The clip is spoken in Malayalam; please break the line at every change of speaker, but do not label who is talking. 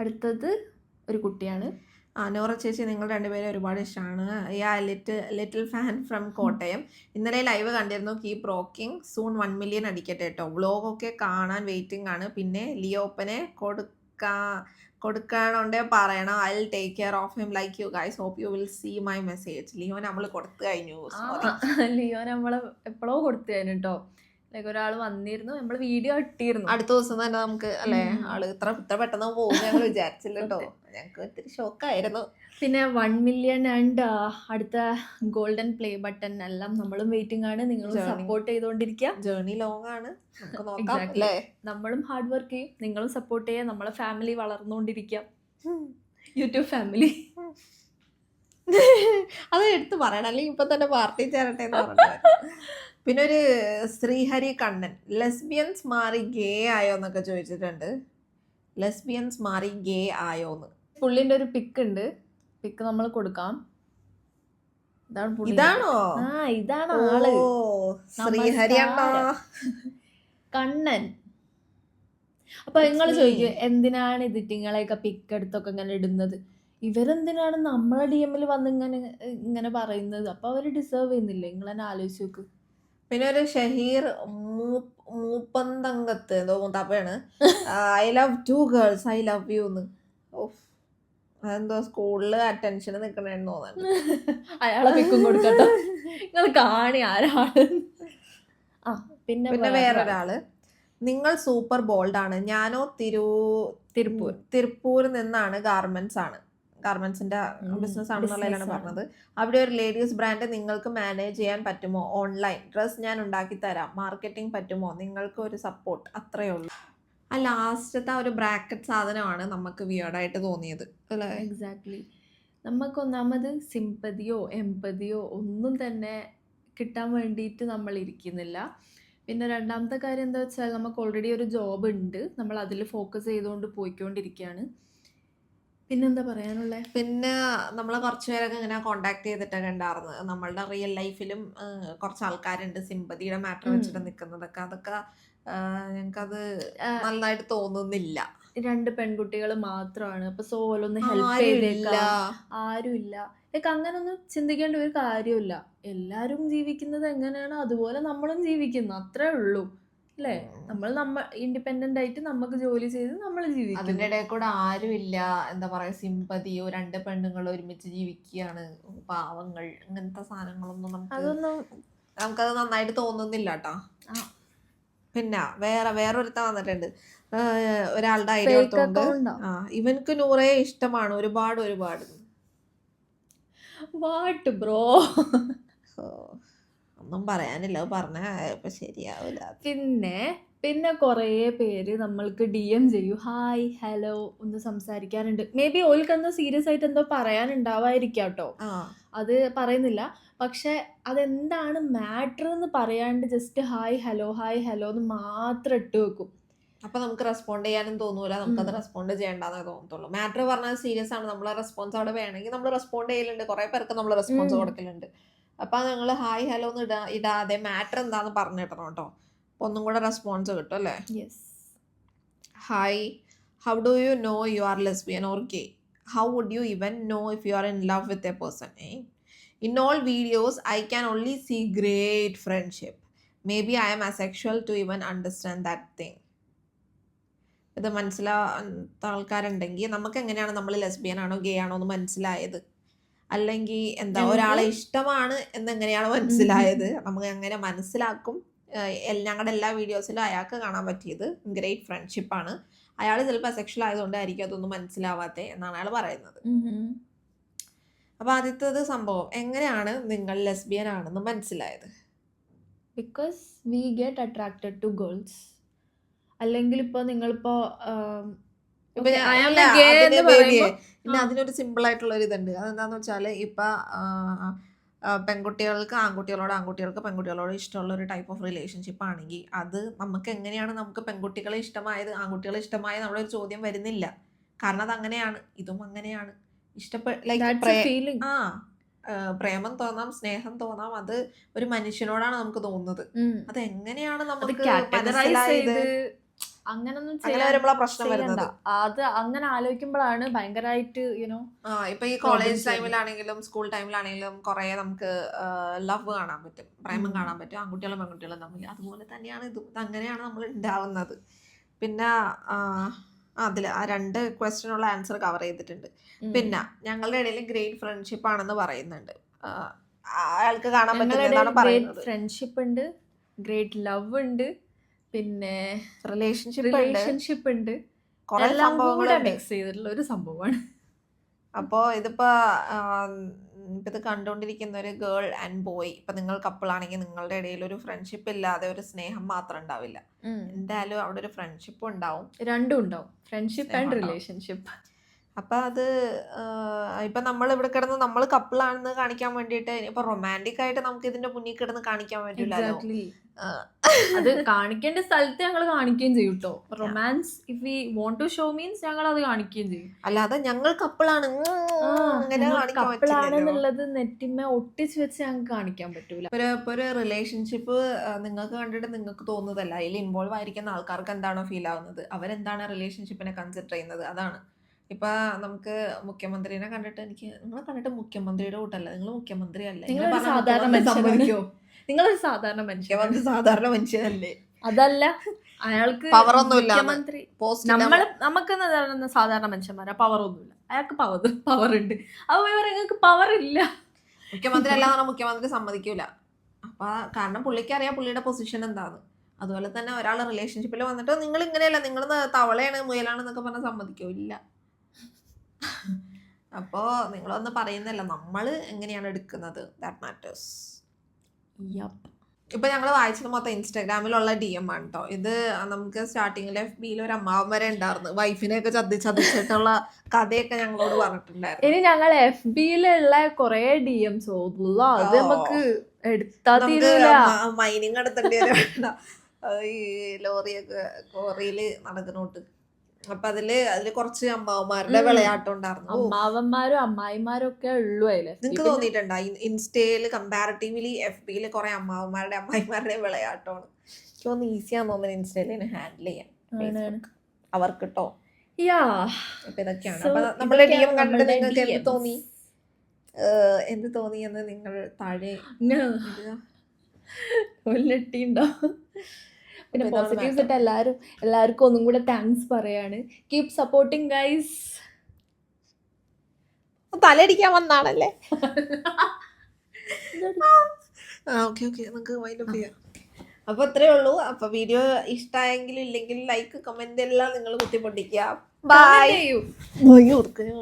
അടുത്തത് ഒരു കുട്ടിയാണ്.
ആ നോറ ചേച്ചി നിങ്ങൾ രണ്ടുപേരും ഒരുപാട് ഇഷ്ടമാണ് yeah little little fan from Kottayam. ഇന്നലെ ലൈവ് കണ്ടിരുന്നു. Keep rocking. Soon one million അടിക്കട്ടെ കേട്ടോ. വ്ളോഗൊക്കെ കാണാൻ വെയിറ്റിംഗ് ആണ്. പിന്നെ ലിയോപ്പനെ കൊടുക്കാ കൊടുക്കണോണ്ടേ പറയണം. I will take care of him like you guys hope you will see my message Leo നമ്മൾ കൊടുത്തു കഴിഞ്ഞു.
ലിയോ നമ്മൾ എപ്പോഴോ കൊടുത്തു കഴിഞ്ഞു കേട്ടോ ലൈക്ക് ഒരാൾ വന്നിരുന്നു നമ്മൾ വീഡിയോ ഇട്ടിരുന്നു.
അടുത്ത ദിവസം തന്നെ നമുക്ക് അല്ലെ? ആൾ ഇത്ര ഇത്ര പെട്ടെന്ന് പോകും ഞങ്ങൾ വിചാരിച്ചില്ല കേട്ടോ ഞങ്ങൾക്ക് ഒത്തിരി ഷോക്കായിരുന്നു
പിന്നെ വൺ മില്യൺ ആൻഡ് അടുത്ത ഗോൾഡൻ പ്ലേ ബട്ടൺ എല്ലാം നമ്മളും വെയിറ്റിംഗ് ആണ്.
നിങ്ങൾ
സപ്പോർട്ട് ചെയ്തുകൊണ്ടിരിക്കുക
ജേർണി ലോങ് ആണ്.
നമ്മളും ഹാർഡ് വർക്ക് ചെയ്യും. നിങ്ങളും സപ്പോർട്ട് ചെയ്യുക നമ്മളെ ഫാമിലി വളർന്നുകൊണ്ടിരിക്കുക യൂട്യൂബ് ഫാമിലി
അത് എടുത്ത് പറയണം. അല്ലെങ്കിൽ ഇപ്പൊ തന്നെ പാർട്ടി ചേരട്ടെ എന്ന് പറഞ്ഞിട്ട് പിന്നെ ഒരു ശ്രീഹരി കണ്ണൻ ലെസ്ബിയൻസ് മാറി ഗേ ആയോ എന്നൊക്കെ ചോദിച്ചിട്ടുണ്ട്. ലെസ്ബിയൻസ് മാറി ഗേ ആയോ എന്ന്.
പുള്ളിന്റെ ഒരു പിക്ക് ഉണ്ട്. പിക്ക് നമ്മൾ കൊടുക്കാം. ഇതാണ് പുള്ളി.
ഇതാണോ?
ആ ഇതാണ് ആൾ.
ഓ ശ്രീഹരി അണ്ണാ
കണ്ണൻ. അപ്പൊ നിങ്ങൾ
me.
ചോദിക്കും എന്തിനാണ് ഇത് ഇതിറ്റിങ്ങളെയൊക്കെ പിക്ക് എടുത്തൊക്കെ ഇങ്ങനെ ഇടുന്നത്? ഇവരെന്തിനാണ് നമ്മളെ ഡി എമ്മിൽ വന്ന് ഇങ്ങനെ ഇങ്ങനെ പറയുന്നത്? അപ്പൊ അവർ ഡിസേർവ് ചെയ്യുന്നില്ല? നിങ്ങൾ തന്നെ ആലോചിച്ച് നോക്ക്.
പിന്നെ ഒരു ഷഹീർ മൂപ്പന്തങ്കത്ത് എന്തോ മൂത്താപ്പയാണ്. I love two girls I love you എന്ന് അതെന്തോ സ്കൂളിൽ അറ്റൻഷൻ നിക്കണേന്ന് തോന്നുന്നു
അയാളെ പിക്കും കൊടുക്കട്ടോ. നിങ്ങൾ കാണി ആരാണ്. ആ പിന്നെ
പിന്നെ വേറൊരാൾ. നിങ്ങൾ സൂപ്പർ ബോൾഡ് ആണ്. ഞാനോ തിരു
തിരുപ്പൂർ.
തിരുപ്പൂരിൽ നിന്നാണ് ഗാർമെന്റ്സ് ആണ്. ഗാർമെന്റ്സിന്റെ ബിസിനസ് ആണെന്നുള്ളതിലാണ് പറഞ്ഞത്. അവിടെ ഒരു ലേഡീസ് ബ്രാൻഡ് നിങ്ങൾക്ക് മാനേജ് ചെയ്യാൻ പറ്റുമോ? ഓൺലൈൻ ഡ്രസ് ഞാൻ ഉണ്ടാക്കി തരാം. മാർക്കറ്റിംഗ് പറ്റുമോ? നിങ്ങൾക്ക് ഒരു സപ്പോർട്ട് അത്രയേ ഉള്ളൂ. ആ ലാസ്റ്റത്തെ ഒരു ബ്രാക്കറ്റ് സാധനമാണ് നമുക്ക് വിയേർഡായിട്ട് തോന്നിയത്. അല്ലേ?
എക്സാക്ട്ലി നമുക്ക് ഒന്നാമത് സിമ്പതിയോ എമ്പതിയോ ഒന്നും തന്നെ കിട്ടാൻ വേണ്ടിയിട്ട് നമ്മൾ ഇരിക്കുന്നില്ല. പിന്നെ രണ്ടാമത്തെ കാര്യം എന്താ വെച്ചാൽ നമുക്ക് ഓൾറെഡി ഒരു ജോബ് ഉണ്ട്. നമ്മൾ അതിൽ ഫോക്കസ് ചെയ്തുകൊണ്ട് പോയിക്കൊണ്ടിരിക്കുകയാണ്. പിന്നെന്താ പറയാനുള്ളത്
പിന്നെ നമ്മൾ കുറച്ച് പേരൊക്കെ ഇങ്ങനെ കോണ്ടാക്ട് ചെയ്തിട്ടൊക്കെ ഉണ്ടായിരുന്നു നമ്മളുടെ റിയൽ ലൈഫിലും കുറച്ച് ആൾക്കാരുണ്ട്. സിമ്പതിയുടെ മാറ്റർ വെച്ചിട്ട് നിൽക്കുന്നതൊക്കെ അതൊക്കെ ഞങ്ങൾക്കത് നന്നായിട്ട് തോന്നുന്നില്ല.
രണ്ട് പെൺകുട്ടികൾ മാത്രമാണ് അപ്പൊ സോലൊന്ന് ഹെൽപ്പ് ചെയ്തില്ല ആരുമില്ല. ലൈക്ക് അങ്ങനൊന്നും ചിന്തിക്കേണ്ട ഒരു കാര്യമില്ല എല്ലാരും ജീവിക്കുന്നത് എങ്ങനെയാണോ അതുപോലെ നമ്മളും ജീവിക്കുന്നു. അത്രേ ഉള്ളൂ. അല്ലേ നമ്മൾ നമ്മ ഇൻഡിപെൻഡന്റ് ആയിട്ട് നമുക്ക് ജോലി ചെയ്ത് നമ്മൾ
ജീവിക്കും.
അതിന്റെ
ഇടയിൽ കൂടെ ഇല്ല എന്താ പറയാ സിമ്പതിയോ രണ്ട് പെണ്ണുങ്ങൾ ഒരുമിച്ച് ജീവിക്കുകയാണ്. പാവങ്ങൾ അങ്ങനത്തെ സാധനങ്ങളൊന്നും നമുക്ക്
അതൊന്നും
നമുക്കത് നന്നായിട്ട് തോന്നുന്നില്ല കേട്ടോ പിന്നെ വേറെ വേറൊരുത്ത വന്നിട്ടുണ്ട്. ഒരാളുടെ ഐഡിയ
ഫേക്ക്
ആ? ഇവൻക്ക് നൂറേ ഇഷ്ടമാണ്. ഒരുപാട് ഒരുപാട്.
വാട്ട് ബ്രോ
ഒന്നും പറയാനില്ല. പറഞ്ഞ ഇപ്പൊ ശരിയാവില്ല
പിന്നെ പിന്നെ കുറേ പേര് നമ്മൾക്ക് ഡി എം ചെയ്യൂ. ഹായ് ഹലോ ഒന്ന് സംസാരിക്കാനുണ്ട് മേ ബി ഓൽക്കെന്തോ സീരിയസ് ആയിട്ട് എന്തോ പറയാനുണ്ടാവായിരിക്കാം കേട്ടോ അത് പറയുന്നില്ല. പക്ഷെ അതെന്താണ് മാറ്റർ എന്ന് പറയാണ്ട് just hi hello hi hello എന്ന് മാത്രം ഇട്ട് വെക്കും.
അപ്പൊ നമുക്ക് റെസ്പോണ്ട് ചെയ്യാനും തോന്നൂല. നമുക്കത്
അത്
റെസ്പോണ്ട് ചെയ്യേണ്ടെന്നേ തോന്നത്തുള്ളൂ. മാറ്റർ പറഞ്ഞാൽ സീരിയസ് ആണ്. നമ്മളെ റെസ്പോൺസ് അവിടെ വേണമെങ്കിൽ നമ്മൾ റെസ്പോണ്ട് ചെയ്യലുണ്ട്. കുറെ പേർക്ക് നമ്മൾ റെസ്പോൺസ്. കൊടുക്കലുണ്ട്. അപ്പൊ നിങ്ങൾ ഹായ് ഹലോ എന്ന് ഇടാ ഇടാതെ മാറ്റർ എന്താന്ന് പറഞ്ഞിട്ടണം കേട്ടോ. അപ്പം ഒന്നും കൂടെ റെസ്പോൺസ് കിട്ടും അല്ലേ?
Yes
hi how do you know you are lesbian or gay how would you even know if you are in love with a person ഏ in all videos I can only see great friendship maybe I'm asexual too even understand that thing ഇത് മനസ്സിലാത്ത ആൾക്കാരുണ്ടെങ്കിൽ നമുക്ക് എങ്ങനെയാണ് നമ്മൾ ലെസ്ബിയൻ ആണോ ഗേ ആണോ എന്ന് മനസ്സിലായത്? അല്ലെങ്കിൽ എന്താ ഒരാളെ ഇഷ്ടമാണ് എന്നെങ്ങനെയാണ് മനസ്സിലായത്? നമുക്ക് അങ്ങനെ മനസ്സിലാക്കും? ഞങ്ങളുടെ എല്ലാ വീഡിയോസിലും അയാൾക്ക് കാണാൻ പറ്റിയത് ഗ്രേറ്റ് ഫ്രണ്ട്ഷിപ്പ് ആണ്. അയാൾ ചിലപ്പോൾ അസെക്ഷൽ ആയതുകൊണ്ടായിരിക്കും അതൊന്നും മനസ്സിലാവാത്ത എന്നാണ് അയാൾ പറയുന്നത്. അപ്പൊ ആദ്യത്തെ സംഭവം എങ്ങനെയാണ് നിങ്ങൾ ലെസ്ബിയൻ ആണെന്ന് മനസ്സിലായത്?
Because we get attracted to girls അല്ലെങ്കിൽ ഇപ്പോൾ നിങ്ങളിപ്പോൾ
പിന്നെ അതിനൊരു സിമ്പിൾ ആയിട്ടുള്ള ഒരു ഇതുണ്ട്. അതെന്താന്ന് വെച്ചാൽ ഇപ്പൊ പെൺകുട്ടികൾക്ക് ആൺകുട്ടികളോട് ആൺകുട്ടികൾക്ക് പെൺകുട്ടികളോട് ഇഷ്ടമുള്ള ഒരു ടൈപ്പ് ഓഫ് റിലേഷൻഷിപ്പ് ആണെങ്കിൽ അത് നമുക്ക് എങ്ങനെയാണ് നമുക്ക് പെൺകുട്ടികളെ ഇഷ്ടമായത് ആൺകുട്ടികളെ ഇഷ്ടമായത് നമ്മുടെ ഒരു ചോദ്യം വരുന്നില്ല. കാരണം അത് അങ്ങനെയാണ്. ഇതും അങ്ങനെയാണ്. ഇഷ്ടപ്പെട്ട ലൈക്ക് ആ പ്രേമം തോന്നാം സ്നേഹം തോന്നാം അത് ഒരു മനുഷ്യനോടാണ് നമുക്ക് തോന്നുന്നത്. അത് എങ്ങനെയാണ് നമുക്ക് മനസ്സിലായത്?
അങ്ങനൊന്നും
അങ്ങനെ
ചെയ്യാൻ
പ്രശ്നം
ചെയ്യണ്ട
വരുന്നത്.
അത് അങ്ങനെ ആലോചിക്കുമ്പോഴാണ് ഭയങ്കരമായിട്ട് യുനോ
ആ ഇപ്പൊ ഈ കോളേജ് ടൈമിലാണെങ്കിലും സ്കൂൾ ടൈമിലാണെങ്കിലും കുറെ നമുക്ക് ലവ് കാണാൻ പറ്റും. പ്രേമം കാണാൻ പറ്റും. ആൺകുട്ടികളും പെൺകുട്ടികളും തമ്മിൽ. അതുപോലെ തന്നെയാണ് ഇതും. അങ്ങനെയാണ് നമ്മൾ ഉണ്ടാവുന്നത് പിന്നെ അതിൽ അതിൽ ആ രണ്ട് ക്വസ്റ്റിനുള്ള ആൻസർ കവർ ചെയ്തിട്ടുണ്ട്. പിന്നെ ഞങ്ങളുടെ ഇടയിൽ ഗ്രേറ്റ് ഫ്രണ്ട്ഷിപ്പ് ആണെന്ന് പറയുന്നുണ്ട്. അയാൾക്ക് കാണാൻ
പറ്റുന്നതാണ്
പറയുന്നത്.
ഫ്രണ്ട്ഷിപ്പ് ഉണ്ട്. ഗ്രേറ്റ് ലവ് ഉണ്ട്. പിന്നെ
റിലേഷൻഷിപ്പ് ഉണ്ട്.
റിലേഷൻഷിപ്പ് ഉണ്ട്.
കുറെ
എല്ലാം കൂടെ മിക്സ് ചെയ്തിട്ടുള്ള ഒരു സംഭവമാണ്.
അപ്പോ ഇതിപ്പോൾ ഇപ്പം ഇത് കണ്ടുകൊണ്ടിരിക്കുന്ന ഒരു ഗേൾ ആൻഡ് ബോയ് ഇപ്പൊ നിങ്ങൾ കപ്പിളാണെങ്കിൽ നിങ്ങളുടെ ഇടയിൽ ഒരു ഫ്രണ്ട്ഷിപ്പ് ഇല്ലാതെ ഒരു സ്നേഹം മാത്രം ഉണ്ടാവില്ല. എന്തായാലും അവിടെ ഒരു ഫ്രണ്ട്ഷിപ്പ് ഉണ്ടാവും.
രണ്ടും ഉണ്ടാവും. ഫ്രണ്ട്ഷിപ്പ് ആൻഡ് റിലേഷൻഷിപ്പ്
അപ്പം അത് ഇപ്പം നമ്മൾ ഇവിടെ കിടന്ന് നമ്മൾ കപ്പിളാണെന്ന് കാണിക്കാൻ വേണ്ടിയിട്ട് ഇപ്പൊ റൊമാന്റിക് ആയിട്ട് നമുക്ക് ഇതിന്റെ മുന്നിൽ കിടന്ന് കാണിക്കാൻ
എക്സാക്ട്ലി അത് കാണിക്കേണ്ട സ്ഥലത്ത് ഞങ്ങൾ കാണിക്കുകയും ചെയ്യും കേട്ടോ romance if we want to show means ഞങ്ങൾ അത് കാണിക്കുകയും ചെയ്യും.
അല്ലാതെ ഞങ്ങൾ കപ്പിളാണ്
കപ്പിളാണെന്നുള്ളത് നെറ്റിമ ഒട്ടിച്ച് വെച്ച് ഞങ്ങൾക്ക് കാണിക്കാൻ പറ്റൂല.
ഒരു റിലേഷൻഷിപ്പ് നിങ്ങൾക്ക് കണ്ടിട്ട് നിങ്ങൾക്ക് തോന്നുന്നതല്ല. അതിൽ ഇൻവോൾവ് ആയിരിക്കുന്ന ആൾക്കാർക്ക് എന്താണോ ഫീൽ ആവുന്നത്. അവരെന്താണ് റിലേഷൻഷിപ്പിനെ കൺസിഡർ ചെയ്യുന്നത്? അതാണ്. ഇപ്പൊ നമുക്ക് മുഖ്യമന്ത്രിനെ കണ്ടിട്ട് എനിക്ക് നിങ്ങളെ കണ്ടിട്ട് മുഖ്യമന്ത്രിയുടെ കൂട്ടല്ല നിങ്ങൾ മുഖ്യമന്ത്രി അല്ലേ നിങ്ങൾ
സാധാരണ.
സമ്മതിക്കോ?
നിങ്ങളൊരു സാധാരണ മനുഷ്യൻ
സാധാരണ മനുഷ്യനല്ലേ?
അതല്ല അയാൾക്ക് മുഖ്യമന്ത്രി നമ്മൾ നമുക്ക് സാധാരണ മനുഷ്യന്മാരാ പവർ ഒന്നുമില്ല. അയാൾക്ക് പവർ പവർ ഉണ്ട്. അപ്പൊ ഞങ്ങൾക്ക് പവർ ഇല്ല.
മുഖ്യമന്ത്രി അല്ല പറഞ്ഞാൽ മുഖ്യമന്ത്രി സമ്മതിക്കൂല. അപ്പൊ കാരണം പുള്ളിക്ക് അറിയാം പുള്ളിയുടെ പൊസിഷൻ എന്താണ് അതുപോലെ തന്നെ ഒരാൾ റിലേഷൻഷിപ്പിൽ വന്നിട്ട് നിങ്ങൾ ഇങ്ങനെയല്ല നിങ്ങൾ തവളയാണ് മുയലാണെന്നൊക്കെ പറഞ്ഞാൽ സമ്മതിക്കൂ ഇല്ല അപ്പോ നിങ്ങളൊന്ന് പറയുന്നല്ല നമ്മൾ എങ്ങനെയാണ് എടുക്കുന്നത്? ദാറ്റ് മാറ്റേഴ്സ് ഇപ്പൊ ഞങ്ങൾ വായിച്ചത് മൊത്തം ഇൻസ്റ്റാഗ്രാമിലുള്ള ഡി എം ആണ് കേട്ടോ ഇത് നമുക്ക് സ്റ്റാർട്ടിങ്ങിൽ എഫ് ബിയിൽ ഒരു അമ്മാവൻ വരെ ഉണ്ടായിരുന്നു. വൈഫിനെയൊക്കെ ചതി ചതിച്ചിട്ടുള്ള കഥയൊക്കെ ഞങ്ങളോട് പറഞ്ഞിട്ടുണ്ടായിരുന്നു.
ഇനി ഞങ്ങൾ എഫ് ബിയിലുള്ള കുറേ ഡി എംസ് അത് നമുക്ക് എടുത്താൽ
മൈനിങ് നടത്തേണ്ടി വരും. ഈ ലോറിയൊക്കെ കോറിയിൽ നടക്കുന്നോട്ട് അപ്പൊ അതിൽ അതിൽ കുറച്ച് അമ്മാവന്മാരുടെ. വിളയാട്ടം ഉണ്ടായിരുന്നു
അമ്മാവന്മാരും അമ്മായിമാരും ഒക്കെ ഉള്ളു അതിൽ.
നിങ്ങക്ക് തോന്നിയിട്ടുണ്ടോ? ഇൻസ്റ്റയിൽ കമ്പാരിറ്റീവ്ലി എഫ് ബിയിൽ കുറെ അമ്മാവന്മാരുടെ അമ്മായിമാരുടെ വിളയാട്ടമാണ്. എനിക്ക് തോന്നുന്നു ഈസിയാന്ന് തോന്നുന്നു ഇൻസ്റ്റയിൽ ഹാൻഡിൽ ചെയ്യാൻ. Facebook. അവർക്ക് കേട്ടോ
യാ.
അപ്പൊ ഇതൊക്കെയാണ്. അപ്പൊ നമ്മുടെ ഡി എം കണ്ടിട്ട് നിങ്ങൾക്ക് എന്ത് തോന്നി? എന്ത് തോന്നി എന്ന് നിങ്ങൾ താഴെ ഇടുക.
പിന്നെ പോസിറ്റീവ്സ്. ഇട്ട് എല്ലാവരും എല്ലാവർക്കും ഒന്നും കൂടെ താങ്ക്സ് പറയാണ്. കീപ് സപ്പോർട്ടിങ് ഗൈസ്
തലടിക്കാൻ വന്നാണല്ലേ ആ ഓക്കെ ഓക്കെ നമുക്ക് വൈൻഡപ്പ് ചെയ്യാം. അപ്പൊ അത്രേ ഉള്ളൂ. അപ്പൊ വീഡിയോ ഇഷ്ടമായെങ്കിലും ഇല്ലെങ്കിൽ ലൈക്ക് കമന്റ് എല്ലാം നിങ്ങൾ കുത്തിപ്പൊട്ടിക്കുക. ബൈ ഓർക്കുന്നു